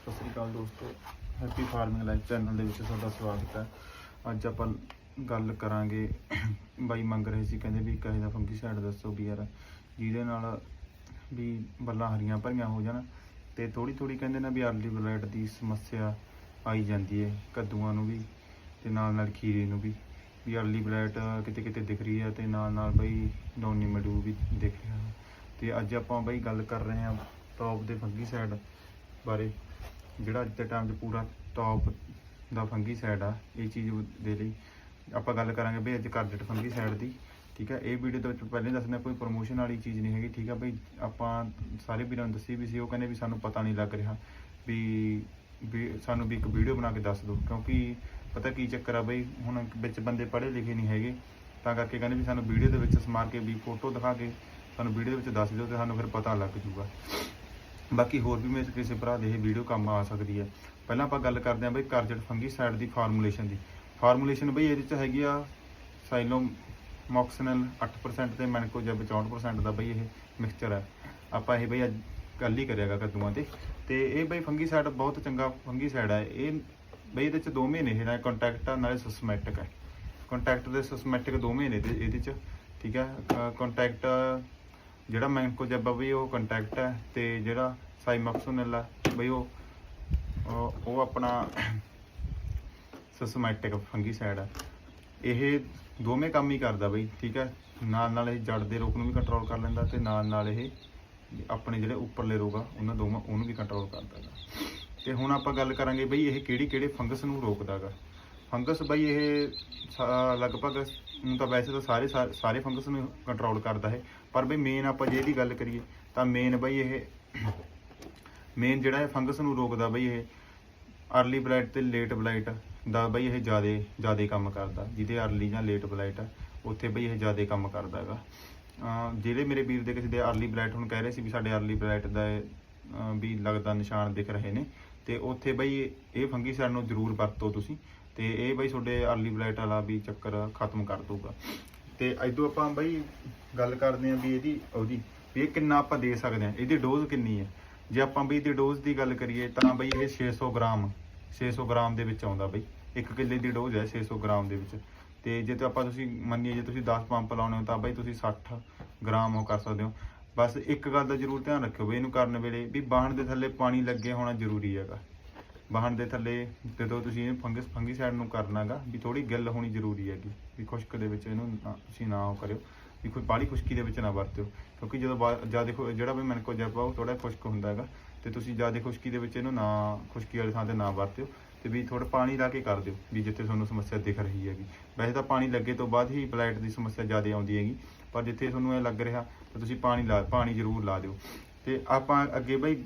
ਸਤਿ ਸ੍ਰੀ ਅਕਾਲ ਦੋਸਤੋ, happy farming life channel ਦੇ ਵਿੱਚ ਤੁਹਾਡਾ ਸਵਾਗਤ ਹੈ। ਅੱਜ ਆਪਾਂ ਗੱਲ ਕਰਾਂਗੇ, ਬਾਈ ਮੰਗ ਰਹੇ ਸੀ, ਕਹਿੰਦੇ ਵੀ ਕਹੇ ਦਾ ਫੰਗੀਸਾਈਡ ਦੱਸੋ ਵੀ ਯਾਰ, ਜਿਹਦੇ ਨਾਲ ਵੀ ਬੱਲਾਂ ਹਰੀਆਂ ਭਰੀਆਂ ਹੋ ਜਾਣ ਤੇ ਥੋੜੀ ਥੋੜੀ ਕਹਿੰਦੇ ਨਾ ਵੀ ਅਰਲੀ ਬਲੈਟ ਦੀ ਸਮੱਸਿਆ ਆਈ ਜਾਂਦੀ ਹੈ, ਕੱਦੂਆਂ ਨੂੰ ਵੀ ਤੇ ਨਾਲ ਨਾਲ ਖੀਰੇ ਨੂੰ ਵੀ। ਵੀ ਅਰਲੀ ਬਲੈਟ ਕਿਤੇ ਕਿਤੇ ਦਿਖ ਰਹੀ ਹੈ ਤੇ ਨਾਲ ਨਾਲ ਬਈ ਡੌਨੀ ਮਡੂ ਵੀ ਦਿਖ ਰਿਹਾ। ਤੇ ਅੱਜ ਆਪਾਂ ਬਈ ਗੱਲ ਕਰ ਰਹੇ ਹਾਂ ਟੌਪ ਦੇ ਫੰਗੀਸਾਈਡ ਬਾਰੇ ਜਿਹੜਾ ਅੱਜ ਦੇ ਟਾਈਮ 'ਚ ਪੂਰਾ ਟੌਪ ਦਾ ਫੰਗੀ ਸਾਈਡ ਆ, ਇਹ ਚੀਜ਼ ਦੇ ਲਈ ਆਪਾਂ ਗੱਲ ਕਰਾਂਗੇ ਬਈ ਅੱਜ ਕਰਜਟ ਫੰਗੀ ਸਾਈਡ ਦੀ, ਠੀਕ ਹੈ ਇਹ ਵੀਡੀਓ ਦੇ ਵਿੱਚ ਪਹਿਲੇ ਦੱਸਣਾ ਕੋਈ ਪ੍ਰੋਮੋਸ਼ਨ ਵਾਲੀ ਚੀਜ਼ ਨਹੀਂ ਹੈਗੀ, ਠੀਕ ਹੈ ਬਈ? ਆਪਾਂ ਸਾਰੇ ਵੀਰਾਂ ਨੂੰ ਦੱਸੀ ਵੀ ਸੀ, ਉਹ ਕਹਿੰਦੇ ਵੀ ਸਾਨੂੰ ਪਤਾ ਨਹੀਂ ਲੱਗ ਰਿਹਾ ਵੀ ਵੀ ਸਾਨੂੰ ਵੀ ਇੱਕ ਵੀਡੀਓ ਬਣਾ ਕੇ ਦੱਸ ਦਿਓ, ਕਿਉਂਕਿ ਪਤਾ ਕੀ ਚੱਕਰ ਆ ਬਈ, ਹੁਣ ਵਿੱਚ ਬੰਦੇ ਪੜ੍ਹੇ ਲਿਖੇ ਨਹੀਂ ਹੈਗੇ, ਤਾਂ ਕਰਕੇ ਕਹਿੰਦੇ ਵੀ ਸਾਨੂੰ ਵੀਡੀਓ ਦੇ ਵਿੱਚ ਸਮਾਰ ਕੇ, ਵੀ ਫੋਟੋ ਦਿਖਾ ਕੇ ਸਾਨੂੰ ਵੀਡੀਓ ਦੇ ਵਿੱਚ ਦੱਸ ਦਿਓ ਤੇ ਸਾਨੂੰ ਫਿਰ ਪਤਾ ਲੱਗ ਜੂਗਾ ਬਾਕੀ ਹੋਰ ਵੀ ਮੇਰੇ ਕਿਸੇ ਭਰਾ ਦੇ ਇਹ ਵੀਡੀਓ ਕੰਮ ਆ ਸਕਦੀ ਹੈ। ਪਹਿਲਾਂ ਆਪਾਂ ਗੱਲ ਕਰਦੇ ਹਾਂ ਬਈ ਕਾਰਜਟ ਫੰਗੀਸਾਈਡ ਦੀ ਫਾਰਮੂਲੇਸ਼ਨ ਦੀ। ਫਾਰਮੂਲੇਸ਼ਨ ਬਈ ਇਹਦੇ ਚ ਹੈਗੀ ਆ ਸਾਈਲੋਮ ਮੌਕਸਨਲ 8% ਤੇ ਮੈਨਕੋਜੈਬ 64% ਦਾ ਬਈ ਇਹ ਮਿਕਸਚਰ ਹੈ। ਆਪਾਂ ਇਹ ਬਈ ਅੱਜ ਕੱਲ ਹੀ ਕਰਿਆਗਾ ਕੱਦੂਆਂ ਤੇ। ਤੇ ਇਹ ਬਈ ਫੰਗੀਸਾਈਡ ਬਹੁਤ ਚੰਗਾ ਫੰਗੀਸਾਈਡ ਹੈ। ਇਹ ਬਈ ਇਹਦੇ ਚ ਦੋਵੇਂ ਨੇ ਇਹ ਨਾ ਕੰਟੈਕਟ ਆ, ਨਾਲੇ ਸਿਸਟਮੈਟਿਕ ਹੈ। ਕੰਟੈਕਟ ਦੇ ਸਿਸਟਮੈਟਿਕ ਦੋਵੇਂ ਨੇ ਦੇ ਇਹਦੇ ਚ, ਠੀਕ ਹੈ? ਕੰਟੈਕਟ ਜਿਹੜਾ ਮੈਂਕੋ ਆ ਬਈ ਉਹ ਕੰਟੈਕਟ ਹੈ ਤੇ ਜਿਹੜਾ ਸਾਈਮਕਸੋਨਲ ਆ ਬਈ ਉਹ ਉਹ ਆਪਣਾ ਸਿਸਟਮੈਟਿਕ ਫੰਗੀਸਾਈਡ ਆ। ਇਹ ਦੋਵੇਂ ਕੰਮ ਹੀ ਕਰਦਾ ਬਈ, ਠੀਕ ਹੈ? ਨਾਲ ਨਾਲ ਇਹ ਜੜ ਦੇ ਰੋਗ ਨੂੰ ਵੀ ਕੰਟਰੋਲ ਕਰ ਲੈਂਦਾ ਤੇ ਨਾਲ ਨਾਲ ਇਹ ਆਪਣੇ ਜਿਹੜੇ ਉੱਪਰਲੇ ਰੋਗ ਆ, ਉਹਨਾਂ ਦੋਵਾਂ, ਉਹਨੂੰ ਵੀ ਕੰਟਰੋਲ ਕਰਦਾ ਹੈਗਾ। ਤੇ ਹੁਣ ਆਪਾਂ ਗੱਲ ਕਰਾਂਗੇ ਬਈ ਇਹ ਕਿਹੜੀ ਕਿਹੜੇ ਫੰਗਸ ਨੂੰ ਰੋਕਦਾ ਹੈਗਾ। ਫੰਗਸ ਬਈ ਇਹ ਲਗਭਗ ਨੂੰ ਤਾਂ ਵੈਸੇ ਤਾਂ ਸਾਰੇ ਸਾ- ਸਾਰੇ ਫੰਗਸ ਨੂੰ ਕੰਟਰੋਲ ਕਰਦਾ ਹੈ। ਪਰ ਬਈ ਮੇਨ ਆਪਾਂ ਜੇ ਇਹਦੀ ਗੱਲ ਕਰੀਏ, ਤਾਂ ਮੇਨ ਬਈ ਇਹ ਮੇਨ ਜਿਹੜਾ ਇਹ ਫੰਗਸ ਨੂੰ ਰੋਕਦਾ ਬਈ ਇਹ ਅਰਲੀ ਬਲਾਈਟ ਤੇ ਲੇਟ ਬਲਾਈਟ ਦਾ ਬਈ ਇਹ ਜਿਆਦੇ ਜਿਆਦੇ ਕੰਮ ਕਰਦਾ, ਜਿਹਦੇ ਅਰਲੀ ਜਾਂ ਲੇਟ ਬਲਾਈਟ ਆ, ਉੱਥੇ ਬਈ ਇਹ ਜਿਆਦੇ ਕੰਮ ਕਰਦਾ ਹੈਗਾ। ਜਿਹੜੇ ਮੇਰੇ ਵੀਰ ਦੇ ਕਿਸੇ ਦੇ ਅਰਲੀ ਬਲਾਈਟ ਹੁਣ ਕਹਿ ਰਹੇ ਸੀ ਵੀ ਸਾਡੇ ਅਰਲੀ ਬਲਾਈਟ ਦਾ ਵੀ ਲੱਗਦਾ ਨਿਸ਼ਾਨ ਦਿਖ ਰਹੇ ਨੇ, ਤੇ ਉੱਥੇ ਬਈ ਇਹ ਫੰਗੀਸਾਈਡ ਨੂੰ ਜ਼ਰੂਰ ਵਰਤੋ ਤੁਸੀਂ, ਤੇ ਇਹ ਬਈ ਤੁਹਾਡੇ ਅਰਲੀ ਬਲਾਈਟ ਵਾਲਾ ਵੀ ਚੱਕਰ ਖਤਮ ਕਰ ਦਊਗਾ। ਤੇ ਇਦੋਂ ਆਪਾਂ ਬਈ ਗੱਲ ਕਰਦੇ ਆਂ ਵੀ ਇਹਦੀ, ਉਹਦੀ, ਵੀ ਇਹ ਕਿੰਨਾ ਆਪਾਂ ਦੇ ਸਕਦੇ ਆਂ ਇਹਦੀ ਡੋਜ਼ ਕਿੰਨੀ ਹੈ? ਜੇ ਆਪਾਂ ਬਈ ਦੀ ਡੋਜ਼ ਦੀ ਗੱਲ ਕਰੀਏ ਤਾਂ ਬਈ ਇਹ 600 ਗ੍ਰਾਮ 600 ਗ੍ਰਾਮ ਦੇ ਵਿੱਚ ਆਉਂਦਾ ਬਈ। ਇੱਕ ਕਿੱਲੇ ਦੀ ਡੋਜ਼ ਹੈ 600 ਗ੍ਰਾਮ ਦੇ ਵਿੱਚ। ਤੇ ਜੇ ਤੇ ਆਪਾਂ ਤੁਸੀਂ ਮੰਨੀਏ ਜੇ ਤੁਸੀਂ 10 ਪੰਪ ਲਾਉਣੇ ਹੋ ਤਾਂ ਬਈ ਤੁਸੀਂ 60 ਗ੍ਰਾਮ ਉਹ ਕਰ ਸਕਦੇ ਹੋ। ਬਸ ਇੱਕ ਗੱਲ ਦਾ ਜ਼ਰੂਰ ਧਿਆਨ ਰੱਖਿਓ ਬਈ ਇਹਨੂੰ ਕਰਨ ਵੇਲੇ ਵੀ ਬਾਹਣ ਦੇ ਥੱਲੇ ਪਾਣੀ ਲੱਗੇ ਹੋਣਾ ਜ਼ਰੂਰੀ ਹੈਗਾ। ਬਾਹਣ ਦੇ ਥੱਲੇ ਜਦੋਂ ਤੁਸੀਂ ਇਹ ਫੰਗਸ, ਫੰਗੀਸਾਈਡ ਨੂੰ ਕਰਨਾਗਾ ਵੀ ਥੋੜੀ ਗਿੱਲ ਹੋਣੀ ਜ਼ਰੂਰੀ ਹੈਗੀ। ਵੀ ਖੁਸ਼ਕ ਦੇ ਵਿੱਚ ਇਹਨੂੰ ਨਾ- ਤੁਸੀਂ ਨਾ ਉਹ ਕਰਿਓ। ਵੀ ਕੋਈ ਬਾਹਲੀ ਖੁਸ਼ਕੀ ਦੇ ਵਿੱਚ ਨਾ ਵਰਤਿਓ। ਕਿਉਂਕਿ ਜਦੋਂ ਜ਼ਿਆਦਾ ਜਿਹੜਾ ਵੀ ਮਨ ਕੋ ਜੈਪਾ ਉਹ ਥੋੜਾ ਖੁਸ਼ਕ ਹੁੰਦਾ ਹੈਗਾ। ਤੇ ਤੁਸੀਂ ਜ਼ਿਆਦਾ ਖੁਸ਼ਕੀ ਦੇ ਵਿੱਚ ਇਹਨੂੰ ਨਾ, ਖੁਸ਼ਕੀ ਵਾਲੀ ਥਾਂ ਤੇ ਨਾ ਵਰਤਿਓ ਤੇ ਵੀ ਥੋੜਾ ਪਾਣੀ ਲਾ ਕੇ ਕਰ ਦਿਓ ਵੀ ਜਿੱਥੇ ਤੁਹਾਨੂੰ ਸਮੱਸਿਆ ਦਿਖ ਰਹੀ ਹੈਗੀ। ਵੈਸੇ ਤਾਂ ਪਾਣੀ ਲੱਗੇ ਤੋਂ ਬਾਅਦ ਹੀ ਪਲਾਈਟ ਦੀ ਸਮੱਸਿਆ ਜ਼ਿਆਦਾ ਆਉਂਦੀ ਹੈਗੀ, ਪਰ ਜਿੱਥੇ ਤੁਹਾਨੂੰ ਇਹ ਲੱਗ ਰਿਹਾ ਤਾਂ ਤੁਸੀਂ ਪਾਣੀ ਲਾ, ਪਾਣੀ ਜ਼ਰੂਰ ਲਾ ਦਿਓ। ਤੇ ਆਪਾਂ ਅੱਗੇ ਬਈ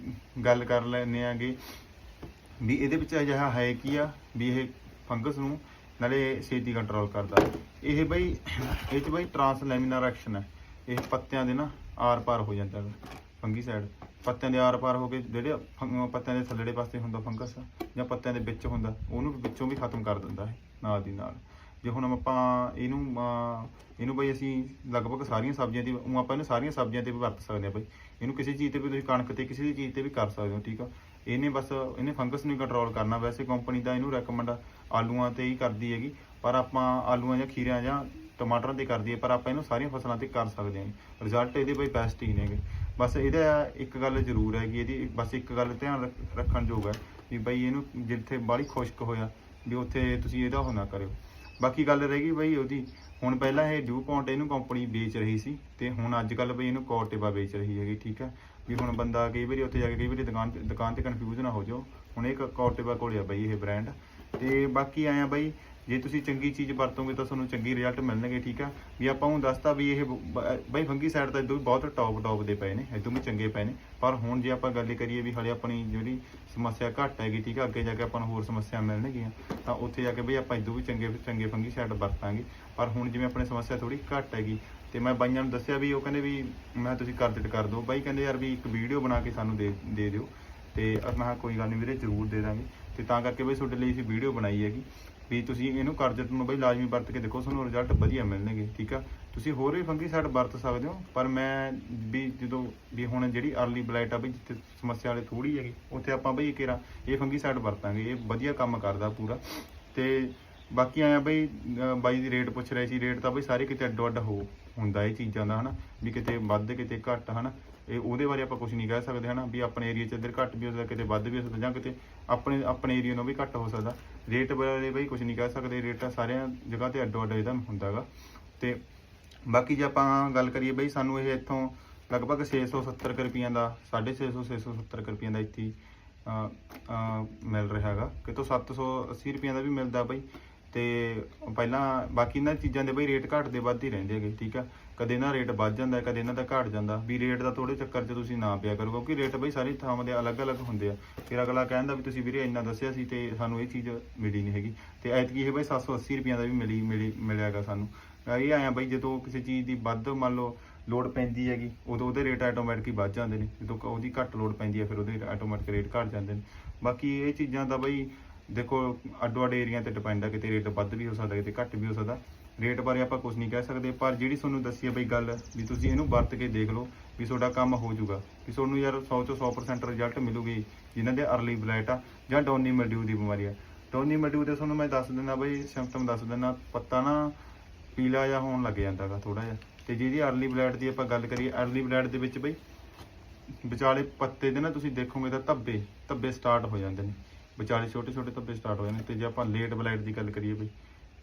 ਗੱਲ ਕਰ ਲੈਂਦੇ ਆਂਗੇ ਵੀ ਇਹਦੇ ਵਿੱਚ ਅਜਿਹਾ ਹੈ ਕੀ ਆ ਵੀ ਇਹ ਫੰਗਸ ਨੂੰ ਨਾਲੇ ਛੇਤੀ ਕੰਟਰੋਲ ਕਰਦਾ। ਇਹ ਬਈ, ਇਹ ਚ ਬਈ ਟ੍ਰਾਂਸਲੈਮੀਨਰ ਐਕਸ਼ਨ ਹੈ। ਇਹ ਪੱਤਿਆਂ ਦੇ ਨਾ ਆਰ ਪਾਰ ਹੋ ਜਾਂਦਾ ਫੰਗੀ ਸਾਈਡ ਪੱਤਿਆਂ ਦੇ ਆਰ ਪਾਰ ਹੋ ਕੇ ਜਿਹੜੇ ਫੰਗ- ਪੱਤਿਆਂ ਦੇ ਥੱਲੜੇ ਪਾਸੇ ਹੁੰਦਾ ਫੰਗਸ ਜਾਂ ਪੱਤਿਆਂ ਦੇ ਵਿੱਚ ਹੁੰਦਾ, ਉਹਨੂੰ ਵਿੱਚੋਂ ਵੀ ਖਤਮ ਕਰ ਦਿੰਦਾ ਹੈ ਨਾਲ ਦੀ ਨਾਲ। ਜੇ ਹੁਣ ਆਪਾਂ ਇਹਨੂੰ ਇਹਨੂੰ ਬਈ ਅਸੀਂ ਲਗਭਗ ਸਾਰੀਆਂ ਸਬਜ਼ੀਆਂ ਦੀ ਉਹ ਆਪਾਂ ਇਹਨੂੰ ਸਾਰੀਆਂ ਸਬਜ਼ੀਆਂ ਤੇ ਵੀ ਵਰਤ ਸਕਦੇ ਹਾਂ ਬਈ। ਇਹਨੂੰ ਕਿਸੇ ਚੀਜ਼ ਤੇ ਵੀ ਤੁਸੀਂ ਕਣਕ ਤੇ, ਕਿਸੇ ਵੀ ਚੀਜ਼ ਤੇ ਵੀ ਕਰ ਸਕਦੇ ਹੋ, ਠੀਕ ਆ? ਇਹਨੇ ਬਸ, ਇਹਨੇ ਫੰਗਸ ਨੂੰ ਕੰਟਰੋਲ ਕਰਨਾ। ਵੈਸੇ ਕੰਪਨੀ ਦਾ ਇਹਨੂੰ ਰეკਮੈਂਡ ਆਲੂਆਂ ਤੇ ਹੀ ਕਰਦੀ ਹੈਗੀ, ਪਰ ਆਪਾਂ ਆਲੂਆਂ ਜਾਂ ਖੀਰਿਆਂ ਜਾਂ ਟਮਾਟਰਾਂ ਤੇ ਕਰਦੀ ਹੈ, ਪਰ ਆਪਾਂ ਇਹਨੂੰ ਸਾਰੀਆਂ ਫਸਲਾਂ ਤੇ ਕਰ ਸਕਦੇ ਹਾਂ ਰਿਜ਼ਲਟ ਇਹਦੇ ਬਈ ਬੈਸਟ ਹੀ ਨੇਗੇ। ਬਸ ਇਹਦਾ ਇੱਕ ਗੱਲ ਜ਼ਰੂਰ ਹੈਗੀ ਇਹਦੀ, ਬਸ ਇੱਕ ਗੱਲ ਧਿਆਨ ਰੱਖ- ਰੱਖਣ ਯੋਗ ਹੈ ਵੀ ਬਈ ਇਹਨੂੰ ਜਿੱਥੇ ਬਾਹਲੀ ਖੁਸ਼ਕ ਹੋਇਆ, ਵੀ ਉੱਥੇ ਤੁਸੀਂ ਇਹਦਾ ਉਹ ਕਰਿਓ। ਬਾਕੀ ਗੱਲ ਰਹਿ ਗਈ ਬਈ ਉਹਦੀ, ਹੁਣ ਪਹਿਲਾਂ ਇਹ ਡਿਊ ਪੌਂਟ ਇਹਨੂੰ ਕੰਪਨੀ ਵੇਚ ਰਹੀ ਸੀ, ਤੇ ਹੁਣ ਅੱਜ ਕੱਲ ਬਈ ਇਹਨੂੰ ਕੋਰਟੇਬਾ ਵੇਚ ਰਹੀ ਹੈਗੀ, ਠੀਕ ਹੈ? ਵੀ ਹੁਣ ਬੰਦਾ ਕਈ ਵਾਰੀ ਉੱਥੇ ਜਾ ਕੇ ਕਈ ਵਾਰੀ ਦੁਕਾਨ ਤੇ ਦੁਕਾਨ ਤੇ ਕਨਫਿਊਜ਼ ਨਾ ਹੋ ਜਾਓ। ਹੁਣ ਇਹ ਕੋਰਟੇਬਾ ਕੋਲ ਆ ਬਈ ਇਹ ਬ੍ਰਾਂਡ ਤੇ ਬਾਕੀ ਆਇਆ ਬਾਈ, ਜੇ ਤੁਸੀਂ ਚੰਗੀ ਚੀਜ਼ ਵਰਤੋਗੇ ਤਾਂ ਤੁਹਾਨੂੰ ਚੰਗੀ ਰਿਜ਼ਲਟ ਮਿਲਣਗੇ, ਠੀਕ ਆ? ਵੀ ਆਪਾਂ ਨੂੰ ਦੱਸਤਾ ਵੀ ਇਹ ਬ- ਬਈ ਫੰਗੀ ਸਾਈਡ ਤਾਂ ਇਦੋਂ ਵੀ ਬਹੁਤ ਟੌਪ ਟੌਪ ਦੇ ਪਏ ਨੇ ਇਦੋਂ ਵੀ ਚੰਗੇ ਪਏ ਨੇ। ਪਰ ਹੁਣ ਜੇ ਆਪਾਂ ਗੱਲ ਕਰੀਏ ਵੀ ਹਲੇ ਆਪਣੀ ਜਿਹੜੀ ਸਮੱਸਿਆ ਘੱਟ ਹੈਗੀ, ਠੀਕ ਆ, ਅੱਗੇ ਜਾ ਕੇ ਆਪਾਂ ਨੂੰ ਹੋਰ ਸਮੱਸਿਆ ਮਿਲਣਗੀਆਂ, ਤਾਂ ਉੱਥੇ ਜਾ ਕੇ ਬਈ ਆਪਾਂ ਇਦੋਂ ਵੀ ਚੰਗੇ ਚੰਗੇ ਫੰਗੀ ਸਾਈਡ ਵਰਤਾਂਗੇ। ਪਰ ਹੁਣ ਜਿਵੇਂ ਆਪਣੇ ਸਮੱਸਿਆ ਥੋੜੀ ਘੱਟ ਹੈਗੀ, ਤੇ ਮੈਂ ਬਾਈਆਂ ਨੂੰ ਦੱਸਿਆ ਵੀ ਉਹ ਕਹਿੰਦੇ ਵੀ ਮੈਂ ਤੁਸੀਂ ਕਰ ਦਿੱਟ ਕਰ ਦਿਓ। ਬਾਈ ਕਹਿੰਦੇ ਯਾਰ ਵੀ ਇੱਕ ਵੀਡੀਓ ਬਣਾ ਕੇ ਸਾਨੂੰ ਦੇ ਦੇ ਦਿਓ, ਤੇ ਮੈਂ ਕਿਹਾ ਕੋਈ ਗੱਲ ਨਹੀਂ ਵੀਰੇ, ਜ਼ਰੂਰ ਦੇ ਦਾਂਗੇ। ਤੇ ਤਾਂ ਕਰਕੇ ਬਈ ਤੁਹਾਡੇ ਲਈ ਅਸੀਂ ਵੀਡੀਓ ਬਣਾਈ ਹੈਗੀ, ਵੀ ਤੁਸੀਂ ਇਹਨੂੰ ਕਰਜਟ ਨੂੰ ਬਈ ਲਾਜ਼ਮੀ ਵਰਤ ਕੇ ਦੇਖੋ ਤੁਹਾਨੂੰ ਰਿਜ਼ਲਟ ਵਧੀਆ ਮਿਲਣਗੇ, ਠੀਕ ਆ? ਤੁਸੀਂ ਹੋਰ ਵੀ ਫੰਗੀਸਾਈਡ ਵਰਤ ਸਕਦੇ ਹੋ, ਪਰ ਮੈਂ ਵੀ ਜਦੋਂ ਵੀ ਹੁਣ ਜਿਹੜੀ ਅਰਲੀ ਬਲਾਈਟ ਆ ਬਈ, ਜਿੱਥੇ ਸਮੱਸਿਆ ਵਾਲੇ ਥੋੜੀ ਹੈਗੀ, ਉੱਥੇ ਆਪਾਂ ਬਈ ਕਿਹੜਾ ਇਹ ਫੰਗੀਸਾਈਡ ਵਰਤਾਂਗੇ, ਇਹ ਵਧੀਆ ਕੰਮ ਕਰਦਾ ਪੂਰਾ। ਤੇ ਬਾਕੀ ਆਇਆ ਬਈ ਬਾਈ ਦੀ ਰੇਟ ਪੁੱਛ ਰਹੇ ਸੀ ਰੇਟ ਤਾਂ ਬਈ ਸਾਰੇ ਕਿਤੇ ਅੱਡੋ ਅੱਡ ਹੋ ਹੁੰਦਾ ਇਹ ਚੀਜ਼ਾਂ ਦਾ, ਹਨਾ? ਵੀ ਕਿਤੇ ਵੱਧ, ਕਿਤੇ ਘੱਟ, ਹਨਾ? ਇਹ ਉਹਦੇ ਬਾਰੇ ਆਪਾਂ ਕੁਝ ਨਹੀਂ ਕਹਿ ਸਕਦੇ, ਹਨਾ? ਵੀ ਆਪਣੇ ਏਰੀਆ 'ਚ ਇੱਧਰ ਘੱਟ ਵੀ ਹੋ ਸਕਦਾ, ਕਿਤੇ ਵੱਧ ਵੀ ਹੋ ਸਕਦਾ ਜਾਂ ਕਿਤੇ ਆਪਣੇ ਆਪਣੇ ਏਰੀਆ ਨੂੰ ਵੀ ਘੱਟ ਹੋ ਸਕਦਾ। ਰੇਟ ਬਾਰੇ ਬਈ ਕੁਝ ਨਹੀਂ ਕਹਿ ਸਕਦੇ ਰੇਟ ਤਾਂ ਸਾਰਿਆਂ ਜਗ੍ਹਾ ਤੇ ਅੱਡੋ ਅੱਡ ਇਹਦਾ ਹੁੰਦਾਗਾ। ਤੇ ਬਾਕੀ ਜੇ ਆਪਾਂ ਗੱਲ ਕਰੀਏ ਬਈ, ਸਾਨੂੰ ਇਹ ਇੱਥੋਂ ਲਗਭਗ 670 ਕੁ ਰੁਪਈਆਂ ਦਾ 650 670 ਕੁ ਰੁਪਈਆਂ ਦਾ ਇੱਥੇ ਮਿਲ ਰਿਹਾ ਹੈਗਾ। ਕਿਤੋਂ 780 ਰੁਪਈਆਂ ਦਾ ਵੀ ਮਿਲਦਾ ਬਈ। ਤੇ ਪਹਿਲਾਂ ਬਾਕੀ ਇਹਨਾਂ ਚੀਜ਼ਾਂ ਦੇ ਬਈ ਰੇਟ ਘੱਟ ਦੇ ਵੱਧ ਹੀ ਰਹਿੰਦੇ ਹੈਗੇ, ਠੀਕ ਆ? ਕਦੇ ਇਹਨਾਂ ਰੇਟ ਵੱਧ ਜਾਂਦਾ, ਕਦੇ ਇਹਨਾਂ ਦਾ ਘਟ ਜਾਂਦਾ। ਵੀ ਰੇਟ ਦਾ ਥੋੜੇ ਚੱਕਰ 'ਚ ਤੁਸੀਂ ਨਾ ਪਿਆ ਕਰੋ, ਕਿਉਂਕਿ ਰੇਟ ਬਈ ਸਾਰੀ ਥਾਵਾਂ ਦੇ ਅਲੱਗ-ਅਲੱਗ ਹੁੰਦੇ ਆ। ਫਿਰ ਅਗਲਾ ਕਹਿੰਦਾ ਵੀ ਤੁਸੀਂ ਵੀਰੇ ਇੰਨਾ ਦੱਸਿਆ ਸੀ ਤੇ ਸਾਨੂੰ ਇਹ ਚੀਜ਼ ਮਿਲੀ ਨਹੀਂ ਹੈਗੀ। ਤੇ ਐਤਕੀ ਇਹ ਬਈ 780 ਰੁਪਈਆ ਦਾ ਵੀ ਮਿਲੀ ਮਿਲੀ ਮਿਲਿਆਗਾ ਸਾਨੂੰ। ਇਹ ਆਇਆ ਬਈ ਜਦੋਂ ਕਿਸੇ ਚੀਜ਼ ਦੀ ਵੱਧ ਮੰਨ ਲਓ ਲੋਡ ਪੈਂਦੀ ਹੈਗੀ, ਉਦੋਂ ਉਹਦੇ ਰੇਟ ਆਟੋਮੈਟਿਕ ਵੱਧ ਜਾਂਦੇ ਨੇ। ਜਦੋਂ ਉਹਦੀ ਘੱਟ ਲੋਡ ਪੈਂਦੀ ਹੈ, ਫਿਰ ਉਹਦੇ ਆਟੋਮੈਟਿਕ ਰੇਟ ਘਟ ਜਾਂਦੇ ਨੇ। ਬਾਕੀ ਇਹ ਚੀਜ਼ਾਂ ਦਾ ਬਈ ਦੇਖੋ ਅੱਡੋ ਅੱਡ ਏਰੀਆ ਤੇ ਡਿਪੈਂਡ ਹੈ ਕਿਤੇ ਰੇਟ ਵੱਧ ਵੀ ਹੋ ਸਕਦਾ, ਕਿਤੇ ਘੱਟ ਵੀ ਹੋ ਸਕਦਾ। ਰੇਟ ਬਾਰੇ ਆਪਾਂ ਕੁਝ ਨਹੀਂ ਕਹਿ ਸਕਦੇ, ਪਰ ਜਿਹੜੀ ਤੁਹਾਨੂੰ ਦੱਸੀ ਹੈ ਬਈ ਗੱਲ ਵੀ ਤੁਸੀਂ ਇਹਨੂੰ ਵਰਤ ਕੇ ਦੇਖ ਲਓ ਵੀ ਤੁਹਾਡਾ ਕੰਮ ਹੋ ਜਾਊਗਾ, ਵੀ ਤੁਹਾਨੂੰ ਯਾਰ 100 'ਚੋਂ 100% ਰਿਜ਼ਲਟ ਮਿਲੂਗੀ ਜਿਨ੍ਹਾਂ ਦੇ ਅਰਲੀ ਬਲਾਈਟ ਆ ਜਾਂ ਡੋਨੀ ਮਿਲਡਿਊ ਦੀ ਬਿਮਾਰੀ ਆ। ਡੋਨੀ ਮਿਲਡਿਊ ਦੇ ਤੁਹਾਨੂੰ ਮੈਂ ਦੱਸ ਦਿੰਦਾ ਬਈ ਸਿੰਪਟਮ ਦੱਸ ਦਿੰਦਾ, ਪੱਤਾ ਨਾ ਪੀਲਾ ਜਿਹਾ ਹੋਣ ਲੱਗ ਜਾਂਦਾਗਾ ਥੋੜਾ ਜਿਹਾ। ਤੇ ਜਿਹਦੀ ਅਰਲੀ ਬਲੈਡ ਦੀ ਆਪਾਂ ਗੱਲ ਕਰੀਏ ਅਰਲੀ ਬਲੈਡ ਦੇ ਵਿੱਚ ਬਈ ਵਿਚਾਲੇ ਪੱਤੇ ਦੇ ਨਾ ਤੁਸੀਂ ਦੇਖੋਗੇ ਤਾਂ ਧੱਬੇ ਧੱਬੇ ਸਟਾਰਟ ਹੋ ਜਾਂਦੇ ਨੇ। ਵਿਚਾਲੇ ਛੋਟੇ ਛੋਟੇ ਧੱਬੇ ਸਟਾਰਟ ਹੋ ਜਾਂਦੇ ਨੇ। ਤੇ ਜੇ ਆਪਾਂ ਲੇਟ ਬਲੈਡ ਦੀ ਗੱਲ ਕਰੀਏ ਬਈ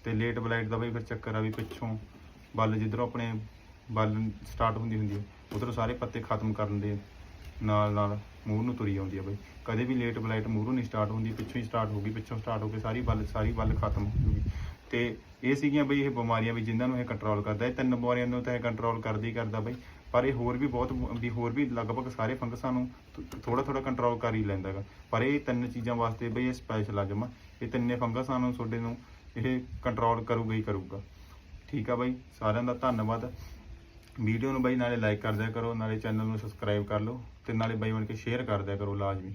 ਤੇ ਲੇਟ ਬਲਾਈਟ ਦਾ ਬਈ ਫਿਰ ਚੱਕਰ ਆ ਵੀ ਪਿੱਛੋਂ ਬੱਲ ਜਿੱਧਰੋਂ ਆਪਣੇ ਬੱਲ ਸਟਾਰਟ ਹੁੰਦੀ ਹੁੰਦੀ ਹੈ ਉਧਰੋਂ ਸਾਰੇ ਪੱਤੇ ਖਤਮ ਕਰਨ ਦੇ ਨਾਲ ਨਾਲ ਮੂੰਹ ਨੂੰ ਤੁਰੀ ਆਉਂਦੀ ਹੈ ਬਈ। ਕਦੇ ਵੀ ਲੇਟ ਬਲਾਈਟ ਮੂਹਰੋਂ ਨਹੀਂ ਸਟਾਰਟ ਹੁੰਦੀ, ਪਿੱਛੋਂ ਹੀ ਸਟਾਰਟ ਹੋਊਗੀ ਪਿੱਛੋਂ ਸਟਾਰਟ ਹੋ ਕੇ ਸਾਰੀ ਬੱਲ ਸਾਰੀ ਬੱਲ ਖਤਮ ਹੋ ਜੂਗੀ। ਤੇ ਇਹ ਸੀਗੀਆਂ ਬਈ ਇਹ ਬਿਮਾਰੀਆਂ ਵੀ ਜਿਨ੍ਹਾਂ ਨੂੰ ਇਹ ਕੰਟਰੋਲ ਕਰਦਾ। ਇਹ ਤਿੰਨ ਬਿਮਾਰੀਆਂ ਨੂੰ ਤਾਂ ਇਹ ਕੰਟਰੋਲ ਕਰਦਾ ਹੀ ਕਰਦਾ ਬਈ। ਪਰ ਇਹ ਹੋਰ ਵੀ ਬਹੁਤ ਵੀ ਹੋਰ ਵੀ ਲਗਭਗ ਸਾਰੇ ਫੰਗਸਾਂ ਨੂੰ ਥੋੜਾ ਥੋੜਾ ਕੰਟਰੋਲ ਕਰ ਹੀ ਲੈਂਦਾ ਗਾ ਪਰ ਇਹ ਤਿੰਨ ਚੀਜ਼ਾਂ ਵਾਸਤੇ ਬਈ ਇਹ ਸਪੈਸ਼ਲ ਆ ਜਮਾ। ਇਹ ਤਿੰਨੇ ਫੰਗਸਾਂ ਨੂੰ ਤੁਹਾਡੇ ਨੂੰ ਇਹ ਕੰਟਰੋਲ ਕਰੂਗਾ ਹੀ ਕਰੂਗਾ। ਠੀਕ ਆ ਬਾਈ? ਸਾਰਿਆਂ ਦਾ ਧੰਨਵਾਦ। ਵੀਡੀਓ ਨੂੰ ਬਾਈ ਨਾਲੇ ਲਾਈਕ ਕਰ ਦਿਆ ਕਰੋ, ਨਾਲੇ ਚੈਨਲ ਨੂੰ ਸਬਸਕ੍ਰਾਈਬ ਕਰ ਲਓ ਤੇ ਨਾਲੇ ਬਾਈ ਬਣ ਕੇ ਸ਼ੇਅਰ ਕਰ ਦਿਆ ਕਰੋ ਲਾਜ਼ਮੀ।